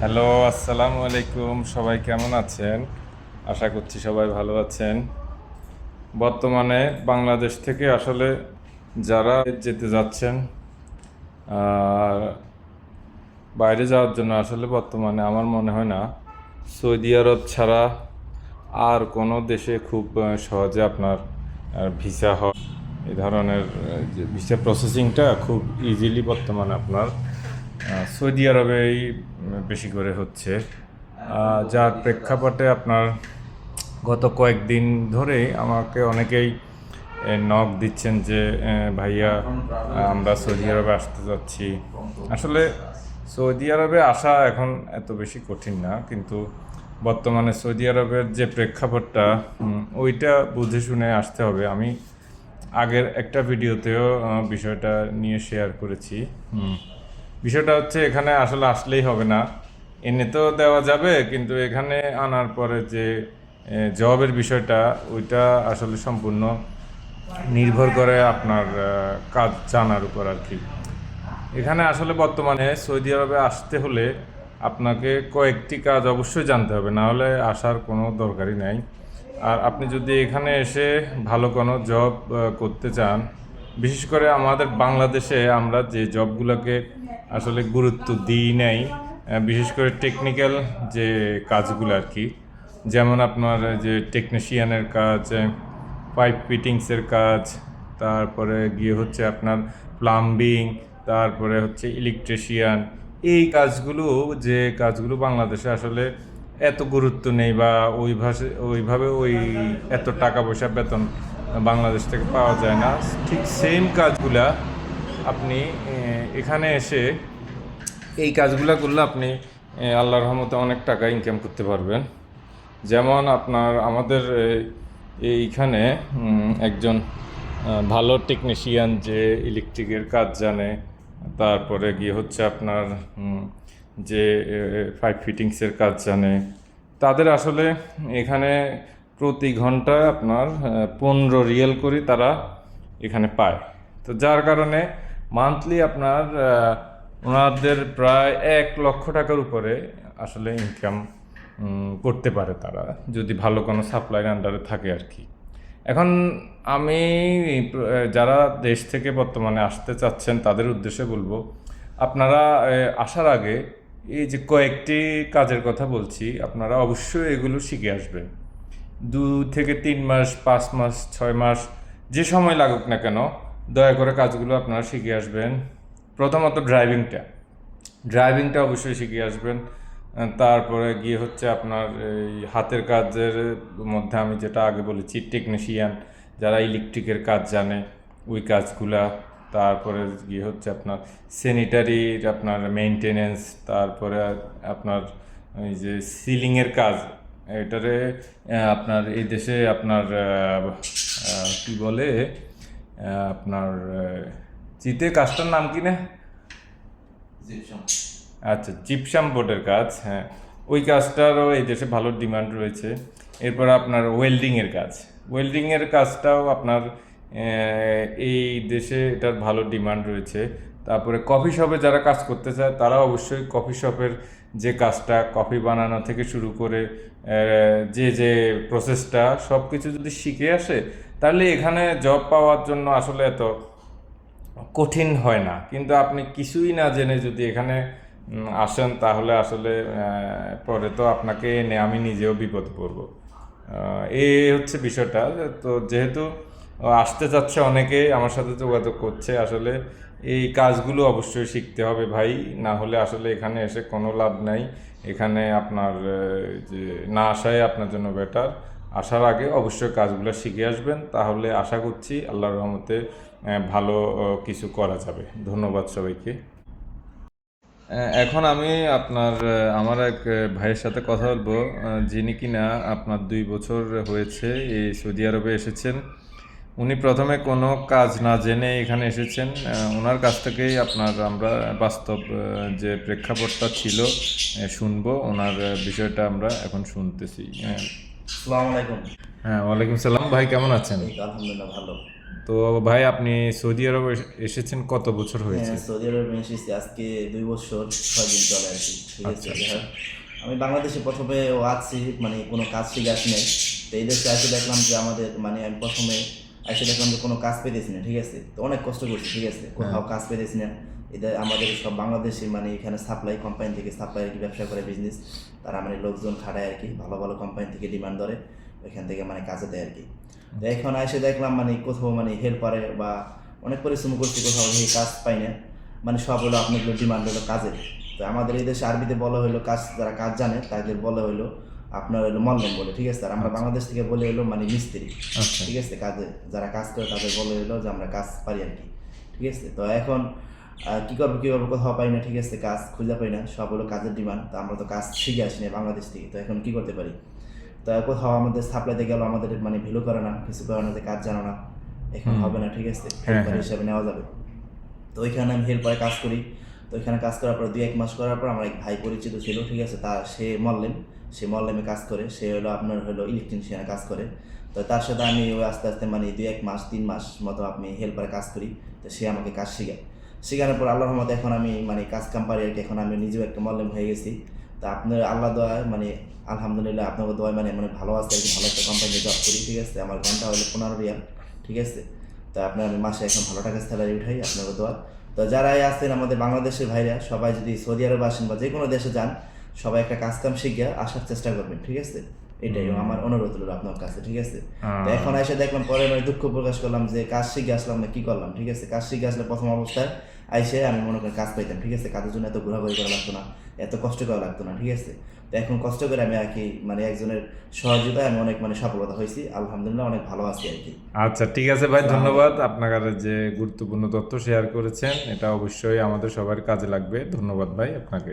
Hello, আসসালামু আলাইকুম। সবাই কেমন আছেন? আশা করছি সবাই ভালো আছেন। বর্তমানে বাংলাদেশ থেকে আসলে যারা যেতে যাচ্ছেন, আর বাইরে যাওয়ার জন্য আসলে বর্তমানে আমার মনে হয় না, সৌদি আরব ছাড়া আর কোনো দেশে খুব সহজে আপনার ভিসা হয়। এই ধরনের ভিসা প্রসেসিংটা খুব ইজিলি বর্তমানে আপনার সৌদি আরবেই বেশি করে হচ্ছে। যার প্রেক্ষাপটে আপনার গত কয়েকদিন ধরে আমাকে অনেকেই নক দিচ্ছেন যে ভাইয়া, আমরা সৌদি আরবে আসতে যাচ্ছি। আসলে সৌদি আরবে আসা এখন এত বেশি কঠিন না, কিন্তু বর্তমানে সৌদি আরবের যে প্রেক্ষাপটটা ওইটা বুঝে শুনে আসতে হবে। আমি আগের একটা ভিডিওতেও বিষয়টা নিয়ে শেয়ার করেছি। বিষয়টা হচ্ছে এখানে আসলে আসলেই হবে না। এনে তো দেওয়া যাবে, কিন্তু এখানে আনার পরে যে জবের বিষয়টা, ওইটা আসলে সম্পূর্ণ নির্ভর করে আপনার কাজ জানার উপর আর কি। এখানে আসলে বর্তমানে সৌদি আরবে আসতে হলে আপনাকে কয়েকটি কাজ অবশ্যই জানতে হবে, না হলে আসার কোনো দরকারই নাই। আর আপনি যদি এখানে এসে ভালো কোনো জব করতে চান বিশেষ করে আমাদের বাংলাদেশে আমরা যে জবগুলোকে আসলে গুরুত্ব দিই নাই বিশেষ করে টেকনিক্যাল যে কাজগুলো আর কি, যেমন আপনার যে টেকনিশিয়ানের কাজ পাইপ ফিটিংসের কাজ, তারপরে গিয়ে হচ্ছে আপনার প্লাম্বিং তারপরে হচ্ছে ইলেকট্রিশিয়ান এই কাজগুলো যে কাজগুলো বাংলাদেশে আসলে এত গুরুত্ব নেই বা ওই ভাষে, ওইভাবে ওই এত টাকা পয়সা বেতন বাংলাদেশ থেকে পাওয়া যায় না। ঠিক সেম কাজগুলা আপনি এখানে এসে এই কাজগুলো করলে আপনি আল্লাহর রহমতে অনেক টাকা ইনকাম করতে পারবেন। যেমন আপনার, আমাদের এইখানে একজন ভালো টেকনিশিয়ান যে ইলেকট্রিকের কাজ জানে, তারপরে গিয়ে হচ্ছে আপনার যে পাইপ ফিটিংসের কাজ জানে। তাদের আসলে এখানে প্রতি ঘন্টায় আপনার পনেরো রিয়েল করে তারা এখানে পায়। তো যার কারণে মান্থলি আপনার ওনাদের প্রায় এক লক্ষ টাকার উপরে আসলে ইনকাম করতে পারে তারা, যদি ভালো কোনো সাপ্লাইয়ের আন্ডারে থাকে আর কি। এখন আমি যারা দেশ থেকে বর্তমানে আসতে চাচ্ছেন, তাদের উদ্দেশ্যে বলব, আপনারা আসার আগে এই যে কয়েকটি কাজের কথা বলছি, আপনারা অবশ্যই এগুলো শিখে আসবেন। দু থেকে তিন মাস, পাঁচ মাস, ছয় মাস, যে সময় লাগুক না কেন, দয়া করে কাজগুলো আপনারা শিখে আসবেন। প্রথমত ড্রাইভিংটা। ড্রাইভিংটা অবশ্যই শিখে আসবেন। তারপরে গিয়ে হচ্ছে আপনার এই হাতের কাজের মধ্যে আমি যেটা আগে বলেছি টেকনিশিয়ান যারা ইলেকট্রিকের কাজ জানে, ওই কাজগুলা। তারপরে গিয়ে হচ্ছে আপনার স্যানিটারির আপনার মেনটেনেন্স তারপরে আপনার ওই যে সিলিংয়ের কাজ। এটারে আপনার এই দেশে আপনার কি বলে আপনার চিতে কাজটার নাম কি না? আচ্ছা জিপসাম বোর্ডের কাজ হ্যাঁ। ওই কাজটারও এই দেশে ভালো ডিমান্ড রয়েছে। এরপর আপনার ওয়েল্ডিংয়ের কাজ। ওয়েল্ডিংয়ের কাজটাও আপনার এই দেশে এটার ভালো ডিমান্ড রয়েছে। তারপরে কফি শপে যারা কাজ করতে চায় তারা অবশ্যই কফি শপের যে কাজটা কফি বানানো থেকে শুরু করে যে যে প্রসেসটা সব কিছু যদি শিখে আসে, তাহলে এখানে জব পাওয়ার জন্য আসলে এত কঠিন হয় না। কিন্তু আপনি কিছুই না জেনে যদি এখানে আসেন, তাহলে আসলে পরে তো আপনাকে এনে আমি নিজেও বিপদে পড়ব। এই হচ্ছে বিষয়টা। তো যেহেতু আসতে যাচ্ছে অনেকে, আমার সাথে যোগাযোগ করছে আসলে। এই কাজগুলো অবশ্যই শিখতে হবে ভাই, না হলে আসলে এখানে এসে কোনো লাভ নাই। এখানে আপনার যে, না আসাই আপনার জন্য বেটার আসার আগে অবশ্যই কাজগুলো শিখে আসবেন, তাহলে আশা করছি আল্লাহর রহমতে ভালো কিছু করা যাবে। ধন্যবাদ সবাইকে। এখন আমি আপনার আমার এক ভাইয়ের সাথে কথা বলব যিনি কিনা আপনার দুই বছর হয়েছে, এই সৌদি আরবে এসেছেন। উনি প্রথমে কোনো কাজ না জেনে এখানে এসেছেন। ওনার কাছ থেকেই আপনার আমরা বাস্তব যে প্রেক্ষাপটটা ছিল শুনব। ওনার বিষয়টা আমরা এখন শুনতেছি। হ্যাঁ। আসসালামু আলাইকুম। হ্যাঁ ওয়ালাইকুম সালাম। ভাই কেমন আছেন? আলহামদুলিল্লাহ ভালো। তো ভাই আপনি সৌদি আরব এসেছেন কত বছর হয়েছে? হ্যাঁ সৌদি আরবে এসেছি আজকে দুই বছর ছয় দিন চলে কি ঠিক আছে আচ্ছা, হোক, আমি বাংলাদেশে প্রথমে আছি মানে কোনো কাজ শিখে আসি নাই। তো এই দেশে এসে দেখলাম যে আমাদের মানে আমি প্রথমে এসে দেখলাম যে কোনো কাজ পেতেছি না ঠিক আছে? তো অনেক কষ্ট করছি ঠিক আছে? কোথাও কাজ পেতেছি না। এদের আমাদের সব বাংলাদেশি মানে এখানে সাপ্লাই কোম্পানি থেকে সাপ্লাই আর কি ব্যবসা করে বিজনেস তারা মানে লোকজন খাটায় আর কি ভালো ভালো কোম্পানি থেকে ডিমান্ড ধরে। ওইখান থেকে মানে কাজে দেয় আর কি। তো এখন এসে দেখলাম মানে কোথাও মানে হেল্পারে বা অনেক পরিশ্রম করছি কোথাও এই কাজ পাই না। মানে সব হলো আপনার ডিমান্ড হলো কাজের। তো আমাদের এই দেশে আরবিতে বলা হলো কাজ যারা কাজ জানে তাদের বলা হলো আপনার হলো মল্লেম বলে ঠিক আছে? আমরা বাংলাদেশ থেকে বলে হলো মানে মিস্ত্রি আচ্ছা। ঠিক আছে? কাজে যারা কাজ করে তাদের বলে হলো যে আমরা কাজ পারি আর কি ঠিক আছে? তো এখন কি করব কি করব কোথাও পাই না ঠিক আছে? কাজ খুঁজে পাই না সব হলো কাজের ডিমান্ড তো আমরা তো কাজ শিখে আসি না বাংলাদেশ থেকে তো এখন কি করতে পারি? তো কোথাও আমাদের সাপ্লাইতে গেল আমাদের মানে ভ্যালু করে না কিছু করে না যে কাজ জানো না এখন হবে না ঠিক আছে? হ্যাঁ, হেল্পার হ্যাঁ। হিসাবে নেওয়া যাবে। তো ওইখানে আমি হেল্পারে কাজ করি তো ওইখানে কাজ করার পর দুই, এক মাস করার পর আমার এক ভাই পরিচিত ছিল, ঠিক আছে? তা সে মল্লেম, সে মল্লেমে কাজ করে। সে হলো আপনার হলো ইলেকট্রিশিয়ানে কাজ করে। তো তার সাথে আমি ওই আস্তে আস্তে মানে দুই, এক মাস, তিন মাস মতো আমি হেল্পারে কাজ করি। তো সে আমাকে কাজ শেখায়। শেখানোর পর আল্লাহর রহমতে এখন আমি মানে কাজ কাম পারি আর কি, এখন আমি নিজেও একটা মল্লেম হয়ে গেছি। তা আপনার আল্লাহ দোয়ায় মানে আলহামদুলিল্লাহ আপনাকে দোয়ায় মানে মানে ভালো আছে আর কি, ভালো একটা কোম্পানিতে জব করি, ঠিক আছে? আমার ঘণ্টা হলো পনেরো রিয়াল, ঠিক আছে? তো আপনার মাসে এখন ভালো টাকা স্যালারি উঠাই আপনাকে দোয়া। তো যারাই আছেন আমাদের বাংলাদেশের ভাইরা সবাই যদি সৌদি আরব আসেন বা যে কোনো দেশে যান সবাই একটা কাজ কাম শিখিয়ে আসার চেষ্টা করবেন ঠিক আছে? এটাই আমার অনুরোধ হলো আপনার কাছে ঠিক আছে? তো এখন এসে দেখলাম পরে আমি দুঃখ প্রকাশ করলাম যে কাজ শিখে আসলাম না কি করলাম ঠিক আছে? কাজ শিখে আসলে প্রথম অবস্থায় আইসে আমি মনে করি কাজ পাইতাম ঠিক আছে? কাজের জন্য এত ঘোরাঘুরি করা লাগতো না এত কষ্ট করা লাগতো না ঠিক আছে? তো এখন কষ্ট করে আমি আর কি মানে একজনের সহযোগিতায় আমি অনেক মানে সফলতা হয়েছি। আলহামদুলিল্লাহ অনেক ভালো আছি আর কি। আচ্ছা ঠিক আছে ভাই ধন্যবাদ। আপনার যে গুরুত্বপূর্ণ তথ্য শেয়ার করেছেন এটা অবশ্যই আমাদের সবার কাজে লাগবে। ধন্যবাদ ভাই আপনাকে।